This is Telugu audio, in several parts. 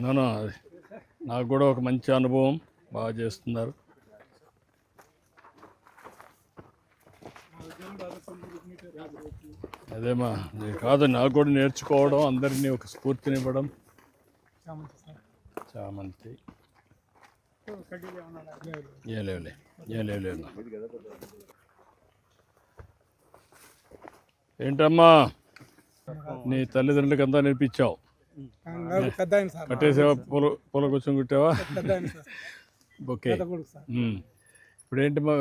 నో అది నాకు కూడా ఒక మంచి అనుభవం బాగా చేస్తున్నారు. అదేమా ఇది కాదు నాకు కూడా నేర్చుకోవడం అందరినీ ఒక స్ఫూర్తినివ్వడం. చామంతి. ఏ లేవులే ఏ లేవు ఏంటమ్మా? నీ తల్లిదండ్రులకి అంతా నేర్పించావు. కట్టేసావా? పూల పూల కూర్చొని కుట్టావా? ఓకే. ఇప్పుడు ఏంటి మా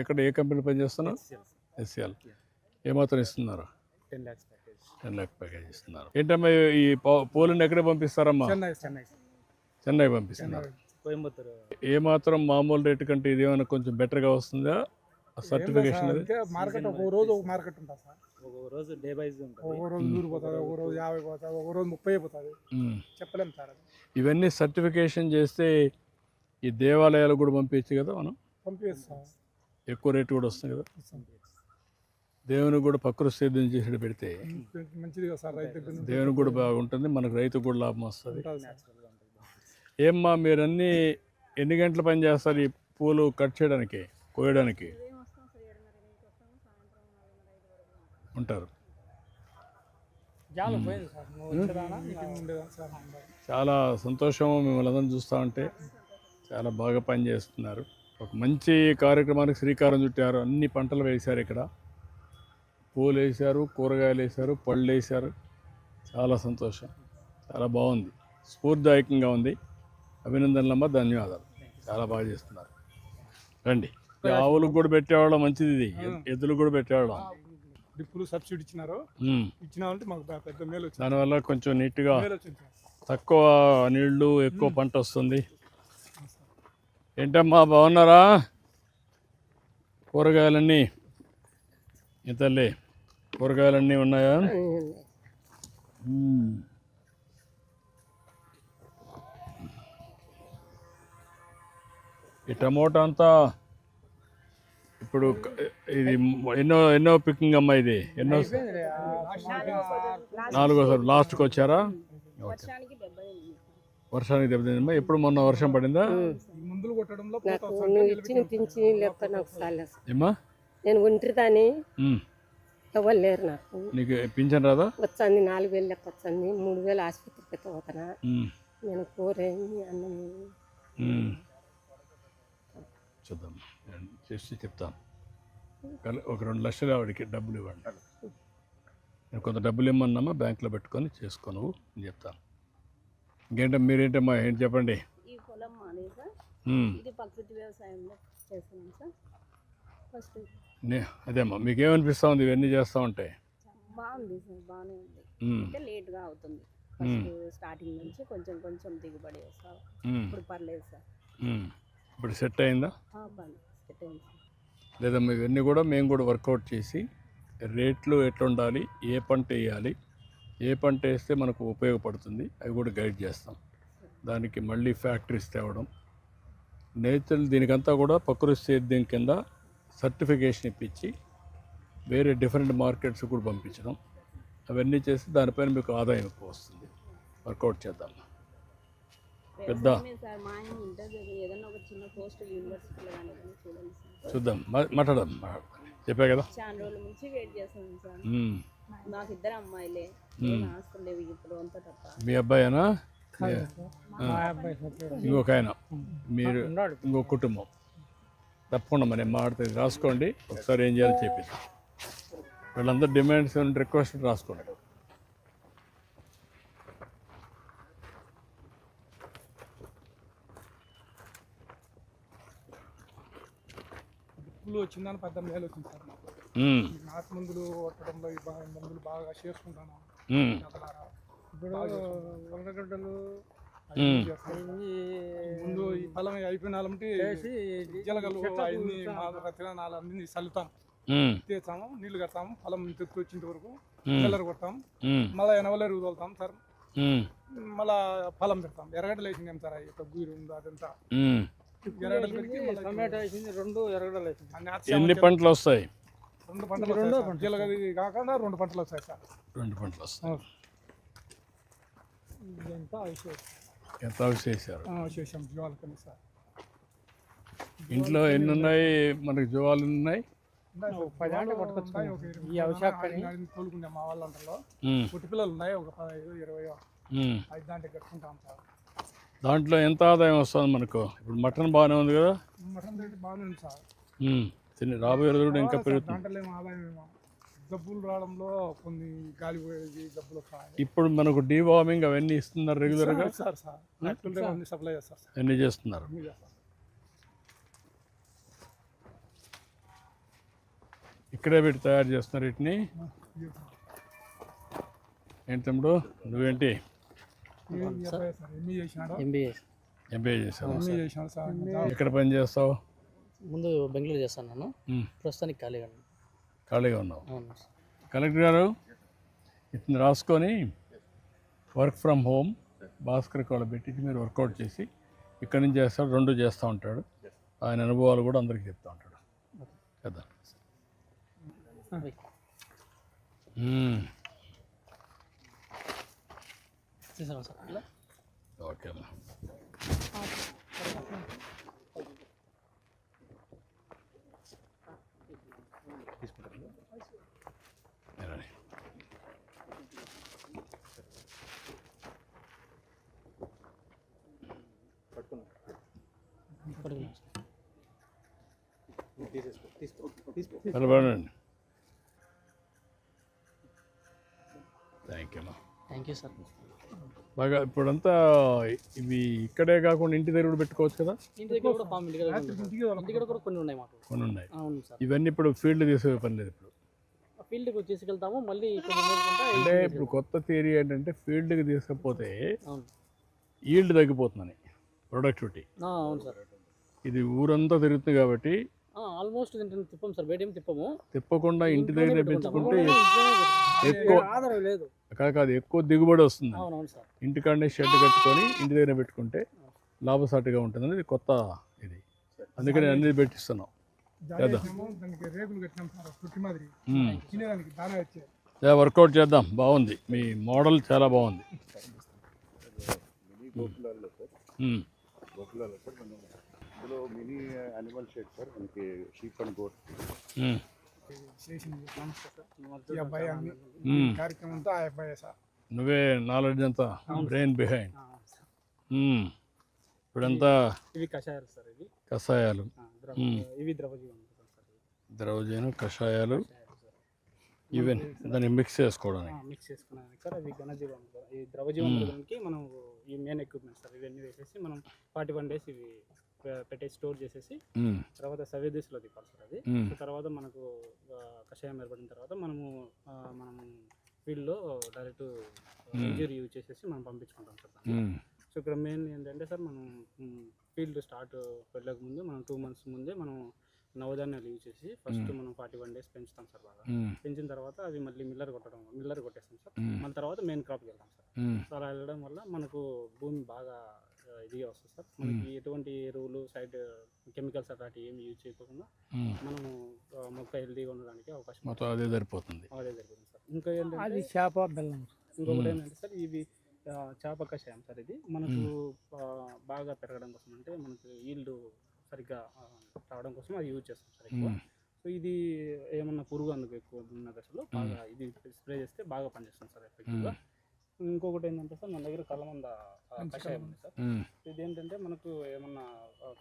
ఎక్కడ ఏ కంపెనీ పనిచేస్తున్నావు? ఎస్సీఎల్ ఏమాత్రం ఇస్తున్నారు? Ten lakhs package. Ten lakh package ఇస్తున్నారు. ఏంటమ్మా ఈ పూలను ఎక్కడ పంపిస్తారమ్మా? చెన్నై చెన్నై చెన్నై పంపిస్తున్నారు. కోయంబత్తూరు. ఏ మాత్రం మామూలు రేటు కంటే ఇదేమైనా కొంచెం బెటర్గా వస్తుందా? సర్టిఫికేషన్ మార్కెట్ ఒక రోజు ఒక మార్కెట్ ఉంటుంది సార్. ఒక రోజు డే వైజ్ ఉంటుంది. ఒక రోజు నూరు పోతుంది ఒక రోజు యాభై పోతుంది ఒక రోజు ముప్పై పోతుంది. చెప్పలేము సార్ అది. ఇవన్నీ సర్టిఫికేషన్ చేస్తే ఈ దేవాలయాలు కూడా పంపించచ్చు కదా మనం? పంపిస్తాం ఎక్కువ రేటు కూడా వస్తుంది కదా? దేవునికి కూడా ప్రకృతి సేద్యం చేసేది పెడితే మంచిది కదా సార్ రైతు దేవునికి కూడా బాగుంటుంది మనకు రైతు కూడా లాభం వస్తుంది. ఏమ్మా మీరన్నీ ఎన్ని గంటల పని చేస్తారు ఈ పూలు కట్ చేయడానికి కోయడానికి? ఉంటారు. చాలా సంతోషం మిమ్మల్ని అందరం చూస్తూ ఉంటే. చాలా బాగా పనిచేస్తున్నారు ఒక మంచి కార్యక్రమానికి శ్రీకారం చుట్టారు. అన్ని పంటలు వేశారు ఇక్కడ. పూలు వేశారు కూరగాయలు వేశారు పళ్ళు వేశారు. చాలా సంతోషం. చాలా బాగుంది. స్ఫూర్తిదాయకంగా ఉంది. అభినందనలమ్మ ధన్యవాదాలు. చాలా బాగా చేస్తున్నారు. రండి. ఆవులకు కూడా పెట్టేవాళ్ళం మంచిది ఇది. ఎద్దులు కూడా పెట్టేవాళ్ళం. డిప్పులు సబ్సిడీ ఇచ్చినారు. ఇచ్చిన అంటే మాకు పెద్ద మేలు వచ్చింది. దానివల్ల కొంచెం నీట్గా మేలు వచ్చింది సార్. తక్కువ నీళ్ళు ఎక్కువ పంట వస్తుంది. ఏంటమ్మా బాగున్నారా? కూరగాయలన్నీ? ఈ తల్లి కూరగాయలన్నీ ఉన్నాయా. ఈ టమోటా అంతా ఇప్పుడు ఇది ఎన్నో ఎన్నో పికింగ్ అమ్మా ఇది? ఎన్నో నాలుగోసారి లాస్ట్కి వచ్చారా? వర్షానికి దెబ్బతింది వర్షానికి దెబ్బతిందమ్మా ఎప్పుడు మొన్న వర్షం పడిందా? సార్. ఏమ్మా? నేను ఒంటరిదాన్ని మ్మ్. ఎవరు లేరు నాకు. నీకు పింఛన్ రాదా? వచ్చింది నాలుగు వేలు లెక్క వచ్చింది మూడు వేలు ఆసుపత్రికి పోతున్నా మ్మ్. నేను కూరేమి అన్నం. చూద్దాం. చేసి చెప్తాను. ఒక రెండు లక్షలు ఆవిడకి డబ్బులు ఇవ్వండి. నేను కొంత డబ్బులు ఇమ్మన్నామా బ్యాంకులో పెట్టుకొని చేసుకోను అని చెప్తాను. ఇంకేంటో మీరేంటమ్మా ఏంటి చెప్పండి? ఈ పొలం మాది సార్. ఇది ప్రకృతి వ్యవసాయంలో చేస్తున్నాం సార్. ఫస్ట్ నే అదేమ్మా మీకేమనిపిస్తూ ఉంది? ఇవన్నీ చేస్తూ ఉంటే? బాగుంది సార్ బాగానే ఉంది. అంటే లేట్గా అవుతుంది. ఫస్ట్ స్టార్టింగ్ నుంచి కొంచెం కొంచెం దిగుబడి వస్తాం. ఇప్పుడు పర్లేదు సార్. ఇప్పుడు సెట్ అయిందా? ఆ, లేదమ్మా ఇవన్నీ కూడా మేము కూడా వర్కౌట్ చేసి రేట్లు ఎట్లుండాలి ఏ పంట వేయాలి ఏ పంట వేస్తే మనకు ఉపయోగపడుతుంది అవి కూడా గైడ్ చేస్తాం. దానికి మళ్ళీ ఫ్యాక్టరీస్ తేవడం. నేచర్ దీనికంతా కూడా ప్రకృతి సేద్యం కింద సర్టిఫికేషన్ ఇప్పించి వేరే డిఫరెంట్ మార్కెట్స్ కూడా పంపించడం. అవన్నీ చేసి దానిపైన మీకు ఆదాయం ఎక్కువ వస్తుంది. వర్కౌట్ చేద్దాం. పెద్ద. చూద్దాం. మాట్లాడదాం. చెప్పా కదా. చాలా రోజుల నుంచి వెయిట్ చేస్తున్నాం సార్. నాకు ఇద్దరు అమ్మాయిలే. ఏం ఆస్తులు లేవు ఇప్పుడు అంతా తప్ప. మీ అబ్బాయేనా? మా అబ్బాయి సార్ ఇంకొక ఆయన. మీరు. ఇంకొక కుటుంబం. తప్పకుండా మరి మాట్లాడుతుంది రాసుకోండి. ఒకసారి ఏం చేయాలో చెప్పి వీళ్ళందరూ డిమాండ్స్ రిక్వెస్ట్ రాసుకోండి. డిప్పులు వచ్చిందని పెద్ద మేలు వచ్చింది సార్ నాటు మందులు కొట్టడంలో ఈ బాగా మందులు బాగా చేసుకుంటాను. ఇప్పుడు ఉల్లగడ్డలు. ముందు ఈ పొలం అయిపోయిన వాళ్ళంటే జీలగలు అన్ని అన్ని చల్లుతాం. తీస్తాము నీళ్ళు కడతాము పొలం తెత్తు వచ్చేంత వరకు. చిల్లర కొడతాం. మళ్ళీ ఎనవలేరు తోలుతాం సార్. మళ్ళా పొలం పెడతాం ఎర్రగడ్డలు వేసింది సార్ ఈ గూరు ఉంది అదంతా టమాటా వేసింది రెండు వేసింది. ఆర్చి ఎన్ని పంటలు వస్తాయి? రెండు పంటలు రెండు జీలగది కాకుండా రెండు పంటలు వస్తాయి సార్. రెండు పంటలు వస్తాయి. ఎంత చేశారు జీవాలకని సార్. ఇంట్లో ఎన్ని ఉన్నాయి? మనకి జువాలు ఉన్నాయి? పది ఆట పట్టుకొచ్చు ఈ అవశాఖని తోలుకుండే మా వాళ్ళ అంటలో ఉమ్, పుట్టి పిల్లలు ఉన్నాయి ఒక పదహైదు ఇరవై. ఐదు దాంట్లో కట్టుకుంటాం సార్. దాంట్లో ఎంత ఆదాయం వస్తుంది మనకు? ఇప్పుడు మటన్ బాగానే ఉంది కదా? మటన్ రేటు బాగానే ఉంది సార్. ఉమ్, తిని రాబోయే రోజులు ఇంకా పెరుగుతుంది. జబ్బులు రావడంలో కొన్ని గాలి పోయేది జబ్బులు వస్తాయి. ఇప్పుడు మనకు డీవార్మింగ్ అవన్నీ ఇస్తున్నారు రెగ్యులర్గా? సార్ సార్ యాక్చువల్గా అన్ని సప్లై చేస్తారు సార్. అన్నీ చేస్తున్నారు. ఇక్కడే పెట్టి తయారు చేస్తున్నారు వీటిని. ఏంటి తమ్ముడు? నువ్వేంటి ఈ అబ్బాయి సార్ ఎంఈ చేసినాడు ఎంబీఏ ఎంబీఏ చేసినాడు? సార్ ఎక్కడ పని చేస్తావు? ముందు బెంగళూరు చేస్తాను నేను. ప్రస్తుతానికి ఖాళీగా ఉన్నాను. ఖాళీగా ఉన్నావు? అవును సార్. కలెక్టర్ గారు ఇతను రాసుకొని work from home Bhaskar call పెట్టి మీరు వర్కౌట్ చేసి ఇక్కడి నుంచి చేస్తాడు రెండు చేస్తూ ఉంటాడు. ఆయన అనుభవాలు కూడా అందరికీ చెప్తూ ఉంటాడు. కదా? సార్? ఓకే అమ్మా. సార్. నిలబడండి థ్యాంక్ యూ అమ్మా. Thank you sir. బాగా ఇప్పుడంతా ఇవి ఇక్కడే కాకుండా ఇంటి దగ్గర కూడా పెట్టుకోవచ్చు కదా? ఇంటి దగ్గర కూడా ఫామ్ ఇంటి దగ్గర ఉంది సార్. ఇంటి దగ్గర కూడా కొన్ని ఉన్నాయి మాకు. కొన్ని ఉన్నాయి. అవును సార్. ఇవన్నీ ఇప్పుడు ఫీల్డ్ తీసే పని లేదు ఇప్పుడు. ఫీల్డ్కి తీసుకెళ్తాము మళ్ళీ అంటే ఇప్పుడు కొత్త థియరీ ఏంటంటే ఫీల్డ్కి తీసుకపోతే ఈల్డ్ తగ్గిపోతుందని ప్రొడక్టివిటీ. అవును సార్. ఇది ఊరంతా తిరుగుతుంది కాబట్టి ఆల్మోస్ట్ దీంట్లో తిప్పం సార్ బయట తిప్పము. తిప్పకుండా ఇంటి దగ్గర పెంచుకుంటే. ఎక్కువ లేదు. కాదు కాదు ఎక్కువ దిగుబడి వస్తుంది. ఇంటికాడనే షెడ్ కట్టుకొని ఇంటి దగ్గర పెట్టుకుంటే లాభసాటిగా ఉంటుంది అనేది కొత్త ఇది. అందుకని అన్ని పెట్టిస్తున్నాం. వర్కౌట్ చేద్దాం. బాగుంది. మీ మోడల్ చాలా బాగుంది. మినీ యానిమల్ షెడ్ సార్ మనకి షీప్ అండ్ గోట్ ఈ అబ్బాయి అన్ని మ్మ్. కార్యక్రమం అంతా ఆ అబ్బాయి సార్. నువ్వే నాలెడ్జ్ అంతా బ్రెయిన్ బిహైండ్. ఇప్పుడంతా ఇవి కషాయాలు సార్ ఇవి. కషాయాలు. ఇవి ద్రవజీవం సార్ ఇవి ద్రవజీను కషాయాలు. ఈవెన్ దాన్ని మిక్స్ చేసుకోవడానికి. మిక్స్ చేసుకున్నాను సార్ అవి ఘనజీవం ఈ ద్రవజీవం మృగానికి మనం ఈ మెయిన్ ఎక్విప్మెంట్ సార్ ఇవన్నీ వేసేసి మనం ఫార్టీ వన్ డేస్ ఇవి పెట్టేసి స్టోర్ చేసేసి. తర్వాత సెవెన్ డేస్లో తిప్పాలి సార్ అది తర్వాత మనకు కషాయం ఏర్పడిన తర్వాత మనము ఆ, మనము ఫీల్డ్లో డైరెక్ట్ ఇంజూరీ యూజ్ చేసేసి మనం పంపించుకుంటాం సార్. సో ఇక్కడ మెయిన్ ఏంటంటే సార్ మనం ఫీల్డ్ స్టార్ట్ వెళ్ళక ముందు మనం టూ మంత్స్ ముందే మనం నవధాన్యాలు యూజ్ చేసి ఫస్ట్ మనం ఫార్టీ వన్ డేస్ పెంచుతాం సార్ బాగా. పెంచిన తర్వాత అవి మళ్ళీ మిల్లర్ కొట్టడం మిల్లర్ కొట్టేస్తాం సార్. మళ్ళీ తర్వాత మెయిన్ క్రాప్కి వెళ్తాం సార్. సో అలా వెళ్ళడం వల్ల మనకు భూమి బాగా ఇదిగా వస్తుంది సార్. మనకి ఎటువంటి ఎరువులు సైడ్ కెమికల్స్ అట్లాంటివి ఏమి యూజ్ చేయకుండా. మనము మొక్క హెల్తీగా ఉండడానికి అవకాశం మొత్తం అదే సరిపోతుంది. అదే జరుగుతుంది సార్. ఇంకా ఏంటంటే అది చేప బెల్లం. ఇంకొకటి ఏంటంటే సార్ ఇవి చేప కషాయం సార్ ఇది. మనకు బాగా పెరగడం కోసం అంటే మనకు ఈల్డ్ సరిగ్గా రావడం కోసం అది యూజ్ చేస్తాం సార్ ఎక్కువ. సో ఇది ఏమన్నా పురుగు అందుకు ఎక్కువ ఉన్న దశలో బాగా ఇది స్ప్రే చేస్తే బాగా పనిచేస్తుంది సార్ ఎఫెక్టివ్గా. ఇంకొకటి ఏంటంటే సార్ మన దగ్గర కలమంద కషాయం ఉంది సార్. ఇది ఏంటంటే మనకు ఏమన్నా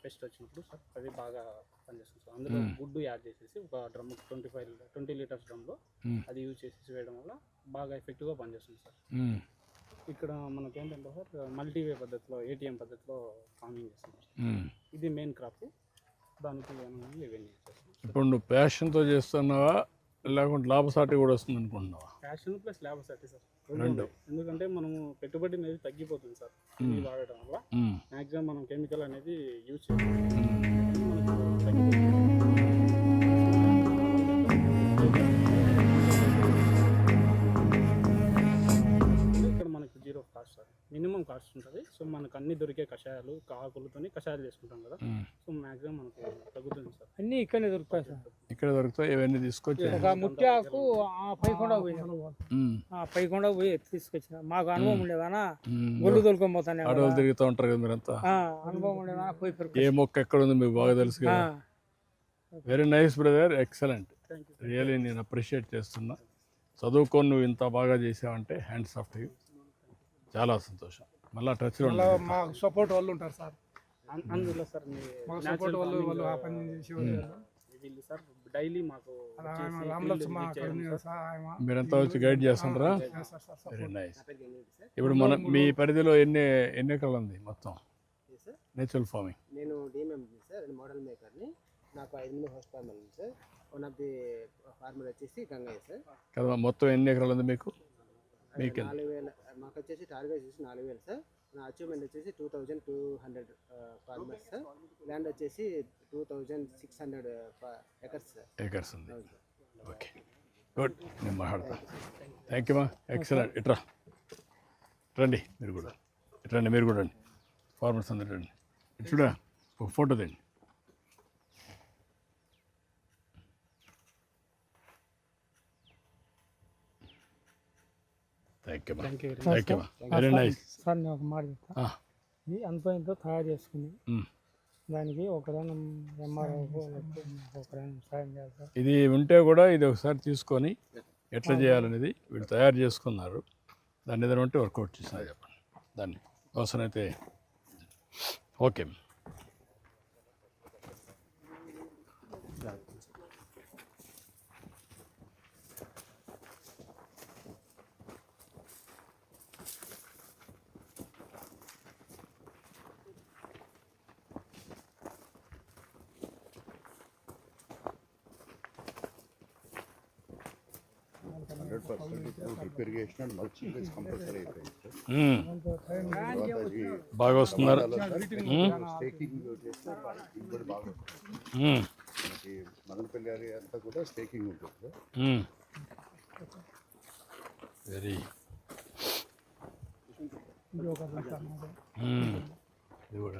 పెస్ట్ వచ్చినప్పుడు సార్ అది బాగా పనిచేస్తుంది సార్ అందులో గుడ్డు యాడ్ చేసేసి ఒక drum twenty five twenty litres డ్రమ్లో. అది యూజ్ చేసేసి వేయడం వల్ల బాగా ఎఫెక్టివ్గా పనిచేస్తుంది సార్. ఇక్కడ మనకి ఏంటంటే సార్ మల్టీవే పద్ధతిలో ఏటీఎం పద్ధతిలో ఫార్మింగ్ చేస్తున్నాం. మ్మ్. ఇది మెయిన్ క్రాప్ దానికి ఇవన్నీ చేస్తాం ఇప్పుడు నువ్వు ప్యాషన్తో చేస్తున్నావా లేకుంటే లాభసాటి కూడా వస్తుంది అనుకుంటున్నావా ఫ్యాషన్ ప్లస్ సార్ సార్ రెండు. ఎందుకంటే మనము పెట్టుబడి అనేది తగ్గిపోతుంది సార్ ఇది వాడటం వల్ల మ్మ్. మ్యాక్సిమం మనం కెమికల్ అనేది యూజ్ చేయాలి. మనకు తగ్గిపోతుంది కాస్ట్ సార్ మినిమం కాస్ట్ ఉంటుంది సో మనకు అన్ని దొరికే కషాయాలు ఆకులతోని కషాయాలు చేసుకుంటాం కదా. సో మ్యాక్సిమం మనకు తగ్గుతుంది సార్. అన్నీ ఇక్కడనే దొరుకుతాయి సార్. ఇక్కడ దొరుకుతాయి ఇవన్నీ తీసుకొచ్చి ఒక ముత్యాకు ఆ పైకొండ పోయినా పైకొండ పోయి తీసుకొచ్చిన. మాకు అనుభవం ఉండేదానా. గొడ్లు తోలుకొని పోతానే అడవులు తిరుగుతూ ఉంటారు కదా మీరంతా. ఆ, అనుభవం ఉండేదానా? పోయి ఏ మొక్క ఎక్కడ ఉంది మీకు బాగా తెలుసు కదా. Very nice brother excellent really నేను అప్రిషియేట్ చేస్తున్నా. చదువుకొని నువ్వు ఇంత బాగా చేసావంటే హ్యాండ్స్ ఆఫ్ యూ చాలా సంతోషం. మళ్ళీ ఉండాలి మాకు సపోర్ట్ వాళ్ళు ఉంటారు సార్. అందులో సార్ మీ సపోర్ట్ వాళ్ళు వాళ్ళు ఆ పని చేసేవాళ్ళు వీళ్ళు సార్ డైలీ మాకు మీరంతా వచ్చి గైడ్ చేస్తుంటారా వెరీ నైస్ ఇప్పుడు మన మీ పరిధిలో ఎన్ని ఎన్ని ఎకరాలు ఉంది మొత్తం? నేచురల్ ఫార్మింగ్ నేను డిఎంఎం సార్ మోడల్ మేకర్ని నాకు ఐదు మంది హోస్ట్ ఫార్మర్ ఉంది sir. One of the farmer వచ్చేసి గంగయ్య సార్. కదా మొత్తం ఎన్ని ఎకరాలు ఉంది మీకు? మీకు? నాలుగు వేల మాకు వచ్చేసి టార్గెట్ వచ్చేసి నాలుగు వేలు సార్. నా అచీవ్మెంట్ వచ్చేసి two thousand two hundred farmers sir. Land వచ్చేసి two thousand six hundred acres sir. Acres ఉంది. ఓకే. గుడ్. నేను మాట్లాడతా. థ్యాంక్ యూ మా ఎక్సలెంట్ ఇట్రా. రండి మీరు కూడా. ఇటు రండి మీరు కూడా రండి. ఫార్మర్స్ అందరు రండి. ఇటు చూడా ఒక ఫోటో తెండి థ్యాంక్ యూ థ్యాంక్ యూ మా వెరీ నైస్ సార్ నేను ఒక మాట చెప్తా ఇది ఇంతో తయారు చేసుకుని దానికి ఎంఆర్ఓ సాయం చేస్తారు ఇది ఉంటే కూడా ఇది ఒకసారి తీసుకొని ఎట్లా చేయాలనేది వీళ్ళు తయారు చేసుకున్నారు. దాన్ని ఏదైనా ఉంటే వర్కౌట్ చేసినా చెప్పండి. దాన్ని అవసరమైతే ఓకే. హండ్రెడ్ పర్సెంట్ కంపల్సరీ అయిపోయింది. తర్వాత అది బాగా వస్తున్నారు. స్టేకింగ్ చేస్తే దిగుబడి బాగా వస్తుంది. మనకి మదనపల్లి ఏరియా అంతా కూడా స్టేకింగ్ ఉంటుంది. వెరీ. ఇది కూడా.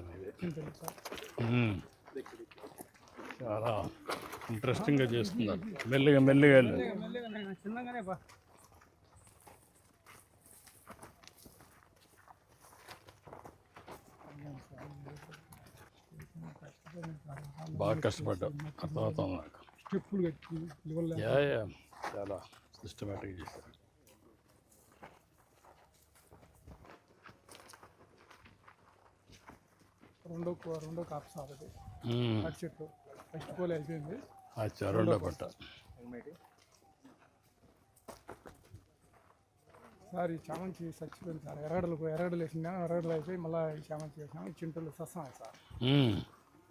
చాలా ఇంట్రెస్టింగ్గా చేస్తున్నారు. మెల్లిగా మెల్లిగా వెళ్ళండి. బా బాగా కష్టపడ్డావు. అర్థమవుతుంది నాకు. స్టెప్పులు కట్టి లెవెల్ యా యా. చాలా సిస్టమేటిక్ చేశారు రెండో రెండో కాపు సార్ అది. మ్మ్. అటు చెట్టు. ఫస్ట్ పోలే అయిపోయింది. రెండో పట్ట సార్ ఈ చామంతి చచ్చిపోయింది సార్. ఎర్రగడలు ఎర్రగడలు వేసిందా ఎర్రగడలు అయిపోయి మళ్ళీ ఈ చామంతి వేసాము ఈ చింతలు సస్తాయి సార్.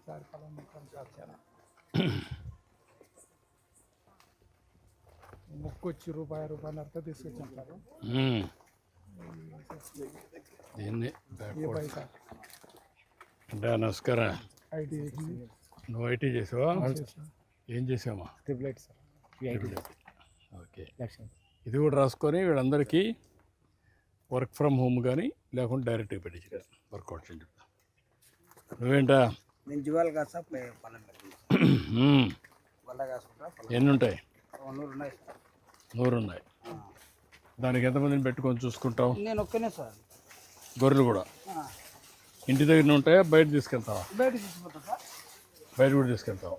సార్ పొలం సార్ చాలా మొక్కు వచ్చి రూపాయి రూపాయన్నరతో తీసుకొచ్చాం సార్. నమస్కారం. ఐటీ నువ్వు ఐటీ చేసావా? ఏం చేసావా సార్. ఓకే. ఇది కూడా రాసుకొని వీళ్ళందరికీ వర్క్ ఫ్రమ్ హోమ్ కానీ లేకుంటే డైరెక్ట్గా పెట్టించి వర్కౌట్ చేయండి నువ్వేంటా? నేను జివాల్ పొలం ఎన్ని ఉంటాయి? నూరు ఉన్నాయి దానికి ఎంతమందిని పెట్టుకొని చూసుకుంటావు? నేను ఒక్కనే సార్. గొర్రెలు కూడా. ఇంటి దగ్గర ఉంటాయా? బయట తీసుకెళ్తావా? బయట బయట కూడా తీసుకెళ్తావు.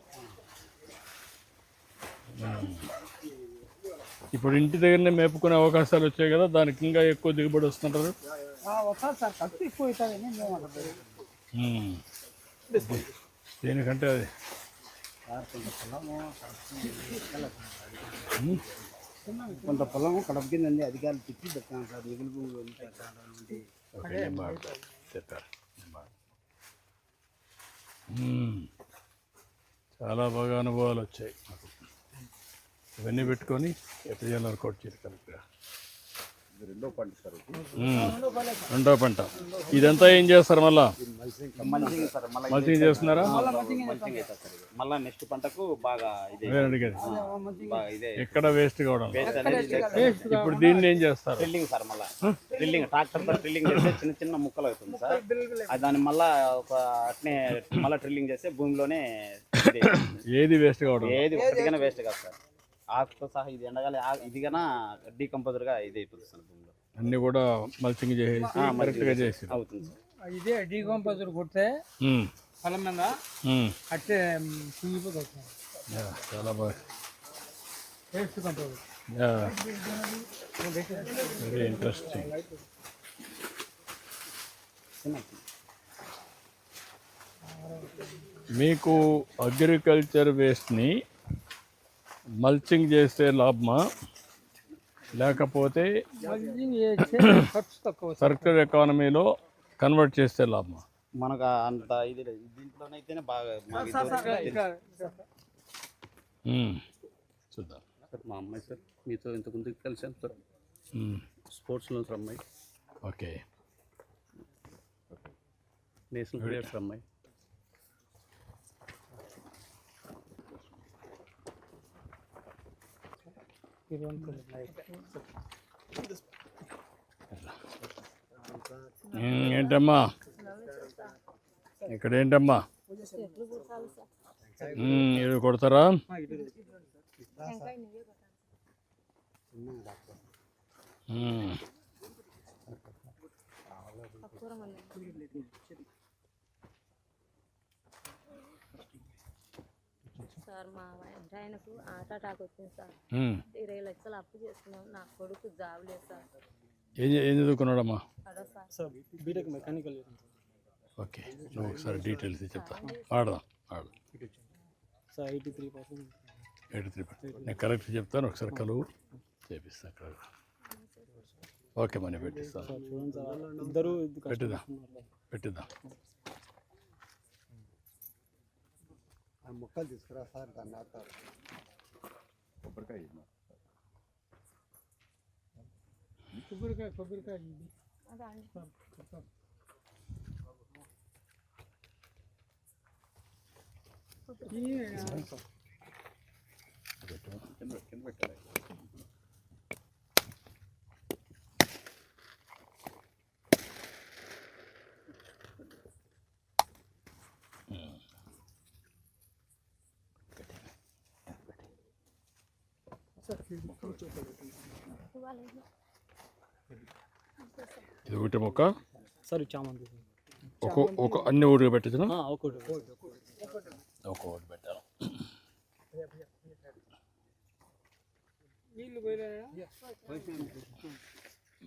ఇప్పుడు ఇంటి దగ్గరనే మేపుకునే అవకాశాలు వచ్చాయి కదా దానికి ఇంకా ఎక్కువ దిగుబడి వస్తుంటారు. దేనికంటే అది? కొంత పొలం కడప కింద అధికారులు తిప్పి పెట్టాను సార్ మిగులు భూములు. చాలా బాగా అనుభవాలు వచ్చాయి నాకు ఇవన్నీ పెట్టుకొని ఎట్లా చేయాలి వర్కౌట్ చేయాలి కరెక్ట్గా. రెండో పంట సార్ ఇది. మ్మ్. రెండో పంట. ఇదంతా ఏం చేస్తారు మళ్ళా? మల్చింగ్ సార్ మళ్ళీ మల్చింగ్ చేస్తున్నారా. మళ్ళా నెక్స్ట్ పంటకు బాగా ఇదే. అదే అడిగేది బాగా ఇదే. ఎక్కడ వేస్ట్ కావడం? వేస్ట్ అనేది ఇప్పుడు దీన్ని ఏం చేస్తారు? డ్రిల్లింగ్ సార్ మళ్ళా. డ్రిల్లింగ్ ట్రాక్టర్తో డ్రిల్లింగ్ చేస్తే చిన్న చిన్న ముక్కలు అవుతుంది సార్. దాన్ని మళ్ళా ఒక అట్నే మళ్ళా డ్రిల్లింగ్ చేస్తే భూమిలోనే ఇది. ఏది వేస్ట్ కావడం? ఏది ఒకటిగానే వేస్ట్ కాదు సార్. ఆకుతో సహా ఇది ఎండగాలి ఆ- ఇది కన్నా డీకంపోజర్గా ఇది అయిపోతుంది సార్ భూమిలో. అన్ని కూడా మల్చింగ్ చేసేసి కరెక్ట్గా చేసి అవుతుంది సార్. ఇదే డీకంపోజర్ కొడితే. పొలం మీద. అట్టే కుంగిపోతుంది యా, చాలా బాగా. Waste composer. Yeah. Very interesting మీకు అగ్రికల్చర్ వేస్ట్ని మల్చింగ్ చేస్తే లాభమా? లేకపోతే సర్క్యులర్ ఎకానమీలో కన్వర్ట్ చేస్తే లాభమా? మనకు అంత ఇది లేదు. దీంట్లోనైతేనే బాగా. చూద్దాం. సార్ మా అమ్మాయి సార్ మీతో ఇంతకుముందు కలిసాం సార్. స్పోర్ట్స్లో సార్ అమ్మాయి. ఓకే. నేషనల్ ప్లేయర్ సార్ అమ్మాయి. మ్మ్. ఏంటమ్మా? ఇక్కడ ఏంటమ్మా ఇది కొడతారా నువ్వే కొట్టాలి మ్మ్. తక్కువ మంది సార్ మా ఆయనకు హార్ట్ అటాక్ వచ్చింది సార్. ఇరవై లక్షలు అప్పు చేసుకున్నాం నా కొడుకు జాబ్ లేదు సార్. ఏం ఏం చదువుకున్నాడమ్మా? Sir. Sir BTech mechanical okay నువ్వు ఒకసారి డీటెయిల్స్ చెప్తా. ఆడదాం ఆడదాం sir eighty three percent eighty three నేను కరెక్ట్ చెప్తాను ఒకసారి కలువు. చేపిస్తా అక్కడ ఓకే మనీ పెట్టిస్తాను సార్ చూడండి సార్ ఇద్దరు ఇది పెట్టిద్దాం. పెట్టిద్దాం. ఆ మొక్కలు తీసుకురా సార్ దాన్ని నాటారు కొబ్బరికాయ ఇది. కొబ్బరికాయ కొబ్బరికాయ అదే అండి. కింద కింద పెట్టాలి ఇది ఒకటి మొక్క. సార్ చామంతి. ఒక ఒక అన్ని ఊరికి పెట్టించిన ఆ, ఒకటి ఒక ఒకటి పెట్టాను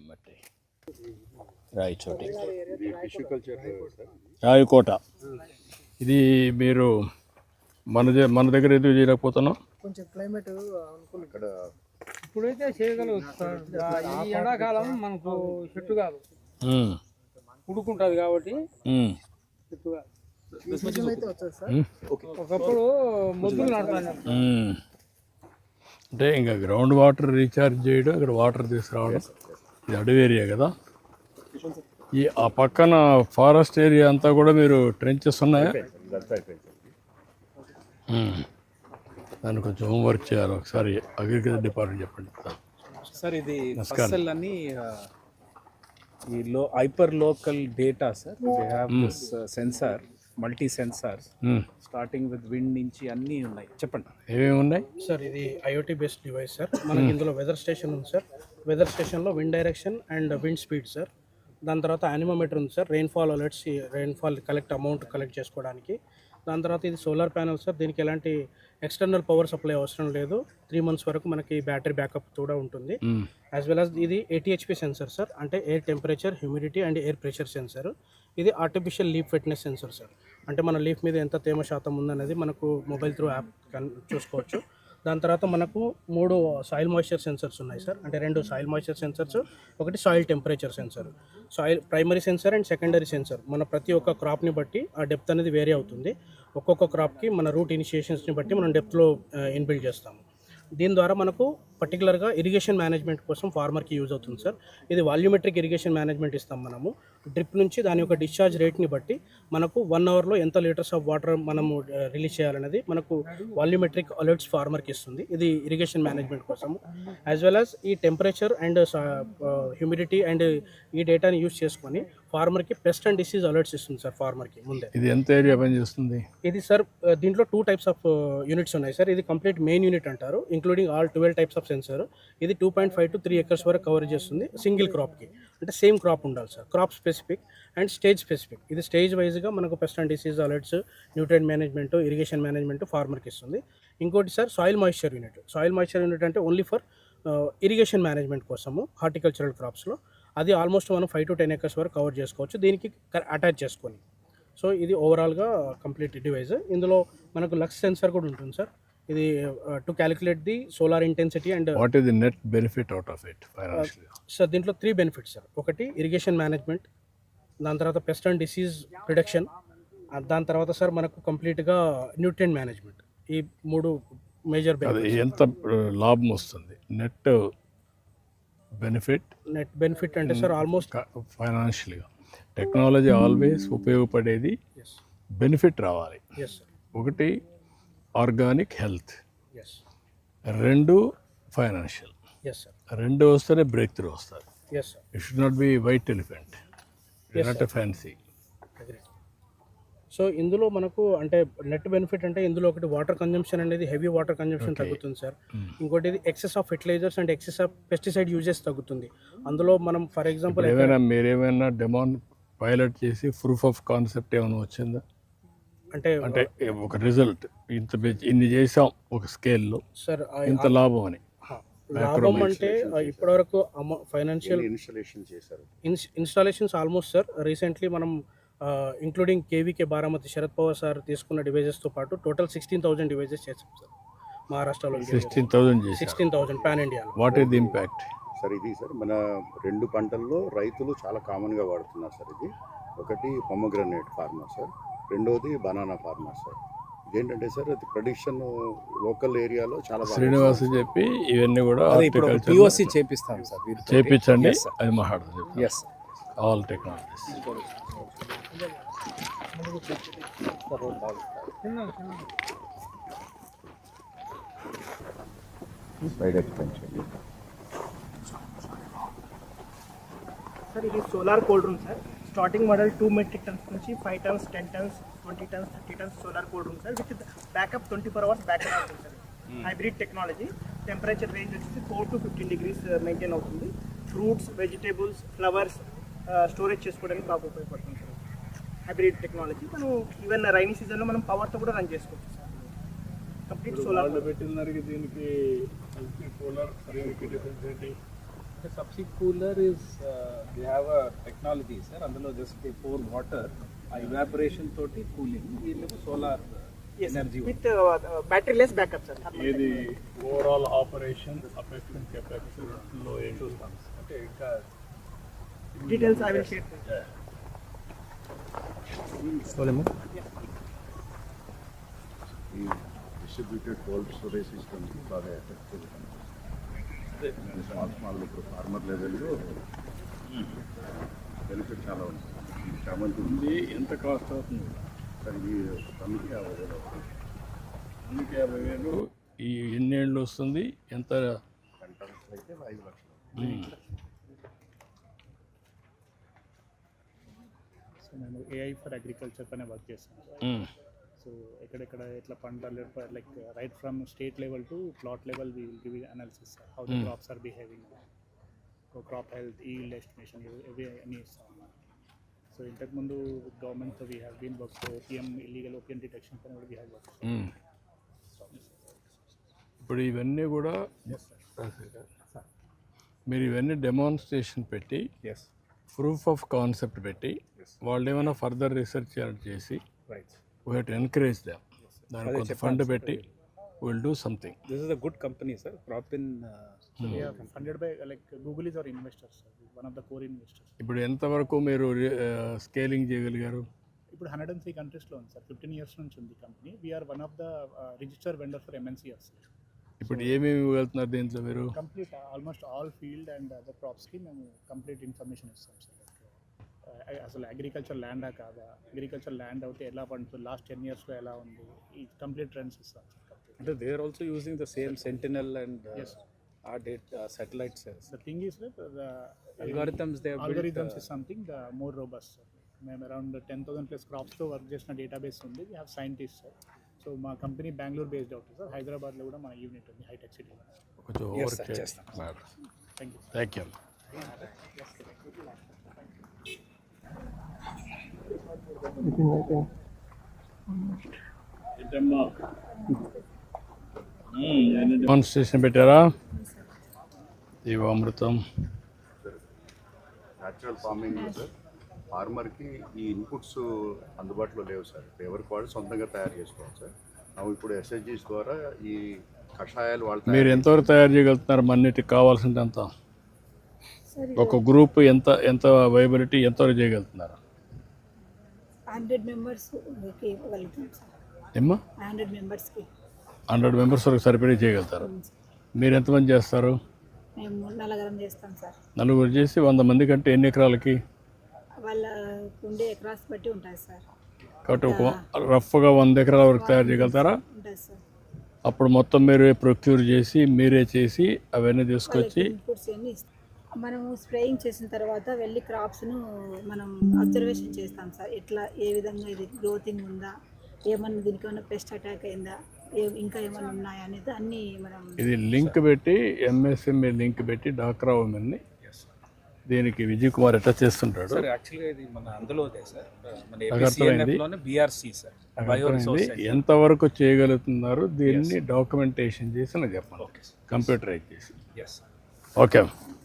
మట్టి. రాయి చోటి ఇది మీరు మన మన దగ్గర ఎందుకు చేయలేకపోతున్నాం కొంచెం క్లైమేట్ అనుకూలం ఇక్కడ ఇప్పుడైతే ఆ, ఈ ఎండాకాలం మనకు చెట్టు కాదు. ఉడుకుంటుంది కాబట్టి. చెట్టు కాదు. ఒకప్పుడు మొద్దులు నడతాను. అంటే ఇంకా గ్రౌండ్ వాటర్ రీఛార్జ్ చేయడం ఇక్కడ వాటర్ తీసుకురావడం ఇది అడవి ఏరియా కదా. ఈ ఆ పక్కన ఫారెస్ట్ ఏరియా అంతా కూడా మీరు ట్రెంచెస్ ఉన్నాయా ఇదంతా అయిపోయింది సార్ మ్మ్. దాన్ని కొంచెం హోంవర్క్ చేయాలి. ఒకసారి అగ్రికల్చర్ డిపార్ట్మెంట్ చెప్పండి. సార్ ఇది నమస్కారం. ఫసల్ అని ఆ, ఈ లో hyper local data sir. They have this sensor multi sensors hmm. Starting with wind నుంచి అన్నీ ఉన్నాయి. చెప్పండి. ఏమేమి ఉన్నాయి? సార్ ఇది ఐఓటీ బేస్డ్ డివైస్ సార్. మనకి ఇందులో వెదర్ స్టేషన్ ఉంది సార్. వెదర్ స్టేషన్లో wind direction and wind speed sir. దాని తర్వాత యానిమోమీటర్ ఉంది sir. Rainfall alerts rainfall collect amount collect చేసుకోవడానికి. దాని తర్వాత ఇది సోలార్ ప్యానల్ సార్. దీనికి ఎలాంటి ఎక్స్టర్నల్ పవర్ సప్లై అవసరం లేదు. త్రీ మంత్స్ వరకు మనకి బ్యాటరీ బ్యాకప్ కూడా ఉంటుంది. యాజ్ వెల్ యాజ్ ఇది ఏటీహెచ్పి సెన్సర్ సార్ అంటే air temperature humidity and air pressure sensor ఇది artificial leaf fitness sensor sir అంటే మన లీఫ్ మీద ఎంత తేమ శాతం ఉందనేది మనకు మొబైల్ త్రూ యాప్ చూసుకోవచ్చు. దాని తర్వాత మనకు మూడు సాయిల్ మాయిశ్చర్ సెన్సర్స్ ఉన్నాయి సార్. అంటే రెండు సాయిల్ మాయిశ్చర్ సెన్సర్స్ ఒకటి soil temperature sensor soil primary sensor and secondary sensor మన ప్రతి ఒక్క క్రాప్ని బట్టి ఆ డెప్త్ అనేది వేరే అవుతుంది. ఒక్కొక్క క్రాప్కి మన రూట్ ఇనిషియేషన్స్ని బట్టి మనం డెప్త్లో ఇన్బిల్డ్ చేస్తాము. దీని ద్వారా మనకు పర్టికులర్గా ఇరిగేషన్ మేనేజ్మెంట్ కోసం ఫార్మర్కి యూజ్ అవుతుంది సార్. ఇది వాల్యూమెట్రిక్ ఇరిగేషన్ మేనేజ్మెంట్ ఇస్తాం మనము. డ్రిప్ నుంచి దాని యొక్క డిశ్చార్జ్ రేట్ని బట్టి మనకు వన్ అవర్లో ఎంత లీటర్స్ ఆఫ్ వాటర్ మనము రిలీజ్ చేయాలనేది మనకు వాల్యూమెట్రిక్ అలర్ట్స్ ఫార్మర్కి ఇస్తుంది. ఇది ఇరిగేషన్ మేనేజ్మెంట్ కోసము. యాజ్ వెల్ యాజ్ ఈ టెంపరేచర్ అండ్ హ్యూమిడిటీ అండ్ ఈ డేటాని యూజ్ చేసుకొని ఫార్మర్కి పెస్ట్ అండ్ డిసీజ్ అలర్ట్స్ ఇస్తుంది సార్ ఫార్మర్కి ముందే. ఇది ఎంత ఏరియా పనిచేస్తుంది? ఇది సార్ దీంట్లో టూ టైప్స్ ఆఫ్ యూనిట్స్ ఉన్నాయి సార్. ఇది కంప్లీట్ మెయిన్ యూనిట్ అంటారు. Including all twelve types of sensor ఇది two point five to three acres వరకు కవర్ చేస్తుంది సింగిల్ క్రాప్కి. అంటే సేమ్ క్రాప్ ఉండాలి sir. Crop specific and stage specific. ఇది స్టేజ్ వైజ్గా మనకు pest and disease alerts nutrient management irrigation management ఫార్మర్కి ఇస్తుంది. ఇంకోటి sir soil moisture unit soil moisture unit అంటే ఓన్లీ ఫర్ ఇరిగేషన్ మేనేజ్మెంట్ కోసము హార్టికల్చరల్ క్రాప్స్లో అది ఆల్మోస్ట్ మనం ఫైవ్ టు టెన్ ఎకర్స్ వరకు కవర్ చేసుకోవచ్చు. దీనికి అటాచ్ చేసుకొని. సో ఇది ఓవరాల్గా కంప్లీట్ డివైజ్ ఇందులో మనకు లక్స్ సెన్సార్ కూడా ఉంటుంది సార్. ఇది to calculate the solar intensity and what is the net benefit out of it financial sir దీంట్లో త్రీ బెనిఫిట్స్ సార్ ఒకటి ఇరిగేషన్ మేనేజ్మెంట్ దాని తర్వాత పెస్ట్ అండ్ డిసీజ్ రిడక్షన్ దాని తర్వాత సార్ మనకు కంప్లీట్గా న్యూట్రియన్ మేనేజ్మెంట్ ఈ మూడు మేజర్ ఎంత uh, లాభం వస్తుంది? నెట్ బెనిఫిట్ నెట్ బెనిఫిట్ అంటే సార్ ఆల్మోస్ట్ ఫైనాన్షియల్గా టెక్నాలజీ ఆల్వేస్ ఉపయోగపడేది బెనిఫిట్ రావాలి. ఒకటి ఆర్గానిక్ హెల్త్. రెండు ఫైనాన్షియల్. రెండు వస్తేనే breakthrough sir it should not be white elephant not fancy so ఇందులో మనకు అంటే నెట్ బెనిఫిట్ అంటే ఇందులో ఒకటి వాటర్ కన్జంప్షన్ అనేది హెవీ వాటర్ కన్జంప్షన్. తగ్గుతుంది సార్ ఇంకోటి ఇది excess of fertilisers and excess of pesticide uses తగ్గుతుంది. అందులో మనం ఫర్ ఎగ్జాంపుల్ ఏమైనా మీరేమైనా డెమాన్ పైలట్ చేసి ప్రూఫ్ ఆఫ్ కాన్సెప్ట్ ఏమైనా వచ్చిందా? అంటే అంటే ఒక రిజల్ట్ ఇంత ఇన్ని చేసాం ఒక స్కేల్లో సార్ ఇంత లాభం అని. లాభం అంటే ఇప్పటివరకు ఫైనాన్షియల్ ఇన్స్టలేషన్ చేశారు? ఇన్స్టాలేషన్స్ ఆల్మోస్ట్ సార్ రీసెంట్లీ మనం including KVK Baramati Sharad Pawar sir తీసుకున్న డివైజెస్తో పాటు టోటల్ సిక్స్టీన్ థౌసండ్ డివైజెస్ చేసాం సార్ మహారాష్ట్రలో సిక్స్టీన్ థౌజండ్ చేసాం సిక్స్టీన్ థౌసండ్ పాన్ ఇండియాలో what is the impact sir ఇది సార్ మన రెండు పంటల్లో రైతులు చాలా కామన్గా వాడుతున్నారు సార్ ఇది. ఒకటి పొమగ్రనేట్ ఫార్మర్ సార్ రెండోది బనానా ఫార్మర్ సార్. ఇదేంటంటే సార్ అది ప్రొడిక్షన్ లోకల్ ఏరియాలో చాలా బాగా శ్రీనివాస్ చెప్పి ఇవన్నీ కూడా అదే ఇప్పుడు horticulture పిఓసి చేపిస్తాం సార్. చేపించండి. అది మాట్లాడుతుంది yes all technologies side expansion sir ఇది solar cold room sir. Starting model two metric tons నుంచి five tons ten tons twenty tons thirty tons solar cold room sir with backup twenty four hours backup అవుతుంది sir hybrid technology temperature range వచ్చేసి four to fifteen degrees maintain అవుతుంది. ఫ్రూట్స్ వెజిటేబుల్స్ ఫ్లవర్స్ స్టోరేజ్ చేసుకోవడానికి బాగా ఉపయోగపడుతుంది సార్ హైబ్రిడ్ టెక్నాలజీ మనం ఈవెన్ రైనీ సీజన్లో మనం పవర్తో కూడా రన్ చేసుకోవచ్చు సార్ కంప్లీట్ సోలార్ పెట్టిన దానికి దీనికి solar The subsea cooler is uh, they have a technology sir అందులో జస్ట్ ఫోర్ వాటర్ ఆ ఇవాపరేషన్ తోటి కూలింగ్ వీళ్ళకి solar energy with battery less backup sir ఇది ఓవరాల్ ఆపరేషన్ అఫెక్షన్ కెపాసిటీలో ఏం చూస్తాం అంటే ఇంకా డీటెయిల్స్ ఐ విల్ షేర్ ఈ డిస్ట్రిబ్యూటెడ్ కోల్డ్ స్టోరేజ్ సిస్టమ్ బాగా ఎఫెక్టివ్ స్మాల్ స్మాల్ ఇప్పుడు ఫార్మర్ లెవెల్లో బెనిఫిట్ చాలా ఉంది. ఈ చామంతి ఉంది. ఎంత కాస్ట్ అవుతుంది? సార్ ఇది టన్నుకి యాభై వేలు అవుతుంది. అందుకే యాభై వేలు. ఈ ఎన్నేళ్ళు వస్తుంది? ఎంత? అయితే ఐదు లక్షలు. సో నేను ఏఐ ఫర్ అగ్రికల్చర్ పైన వర్క్ చేస్తాను. సో ఎక్కడెక్కడ ఎట్లా పంటలు like right from state level to plot level we give analysis how the. Crops are behaving crop health yield estimation ఇవి అన్నీ ఇస్తాం అన్నమాట సో ఇంతకుముందు government we have been work opium illegal opium detection పైన కూడా వీ హ్యావ్ వర్క్. ఇప్పుడు ఇవన్నీ కూడా మీరు ఇవన్నీ డెమాన్స్ట్రేషన్ పెట్టి ఎస్ ప్రూఫ్ ఆఫ్ కాన్సెప్ట్ పెట్టి వాళ్ళు ఏమైనా ఫర్దర్ రీసెర్చ్ చేసి right we had encourage them దానికి కొంత ఫండ్ సార్. పెట్టి will do something this is a good company sir crop in funded by like Google is our investors one of the core investors ఇప్పుడు ఎంతవరకు మీరు స్కేలింగ్ చేయగలిగారు? ఇప్పుడు హండ్రెడ్ అండ్ త్రీ కంట్రీస్లో ఉంది సార్ ఫిఫ్టీన్ ఇయర్స్ నుంచి ఉంది company we are one of the register vendor for MNCs ఇప్పుడు ఏమేమి ఇవ్వగలుగుతున్నారు దీంట్లో మీరు? Complete almost all field and other క్రాప్స్కి మేము కంప్లీట్ ఇన్ఫర్మేషన్ ఇస్తాం సార్ అసలు అగ్రికల్చర్ ల్యాండా కాదా? అగ్రికల్చర్ ల్యాండ్ అవుతే ఎలా పండుతుంది? లాస్ట్ టెన్ ఇయర్స్లో ఎలా ఉంది? ఈ కంప్లీట్ ట్రెండ్స్ ఇస్తాం. అంటే they are also using the same Sentinel and. ఆ date satellite cells the thing is that Algorithms they have built, algorithms uh, is something uh, more robust. Sir. మేము అరౌండ్ టెన్ థౌసండ్ ప్లస్ క్రాప్స్తో వర్క్ చేసిన డేటాబేస్ ఉంది. We have scientist sir so మా కంపెనీ బెంగళూరు బేస్డ్ అవుతుంది సార్ హైదరాబాద్లో కూడా మా యూనిట్ ఉంది హైటెక్ ఓవర్ sir, చేస్తాం. Thank you thank you demonstration పెట్టారా? న్యాచురల్ ఫార్మింగ్ సార్ ఫార్మర్కి ఈ ఇన్పుట్స్ అందుబాటులో లేవు సార్. ఎవరికి వాళ్ళు సొంతంగా తయారు చేసుకోవాలి సార్. ఇప్పుడు ఎస్ఎస్జీస్ ద్వారా ఈ కషాయాలు వాళ్ళు మీరు ఎంతవరకు తయారు చేయగలుగుతున్నారు? మన్నిటికి కావాల్సింది ఎంత ఒక గ్రూప్ ఎంత ఎంత వైబిలిటీ ఎంతవరకు చేయగలుగుతున్నారు? హండ్రెడ్ మెంబర్స్ ఇవ్వగలుగుతాం సార్. ఏమ్మా? హండ్రెడ్ మెంబర్స్కి. హండ్రెడ్ మెంబర్స్ వరకు సరిపడే చేయగలుగుతారు. మీరు ఎంతమంది చేస్తారు? మేము నలగరం చేస్తాం సార్. నలుగురు చేసి వంద మంది కంటే ఎన్ని ఎకరాలకి? వాళ్ళ ఉండే ఎకరాస్ బట్టి ఉంటుంది సార్. కాబట్టి ఒక రఫ్గా వంద ఎకరాల వరకు తయారు చేయగలుగుతారా? ఉంటుంది సార్. అప్పుడు మొత్తం మీరే ప్రొక్యూర్ చేసి మీరే చేసి అవన్నీ తీసుకొచ్చి మనము స్ప్రేయింగ్ చేసిన తర్వాత వెళ్ళి క్రాప్స్ను మనం అబ్జర్వేషన్ చేస్తాం సార్. ఎట్లా ఏ విధంగా ఇది గ్రోతింగ్ ఉందా ఏమన్నా దీనికి ఏమైనా పెస్ట్ అటాక్ అయిందా ఏ ఇంకా ఏమైనా ఉన్నాయా అనేది అన్నీ మనం ఇది లింక్ పెట్టి ఎంఎస్ఎంఏ లింక్ పెట్టి డాక్రా ఉమెన్ని దీనికి విజయ్ కుమార్ ఎట్లా చేస్తుంటాడు? సార్ యాక్చువల్గా ఇది మన అందులోదే సార్ మన బీఆర్సీ సార్ ఎంతవరకు చేయగలుగుతున్నారు దీన్ని డాక్యుమెంటేషన్ చేసి నాకు చెప్పండి. ఓకే సార్ కంప్యూటరైజ్ చేసి. Yes sir okay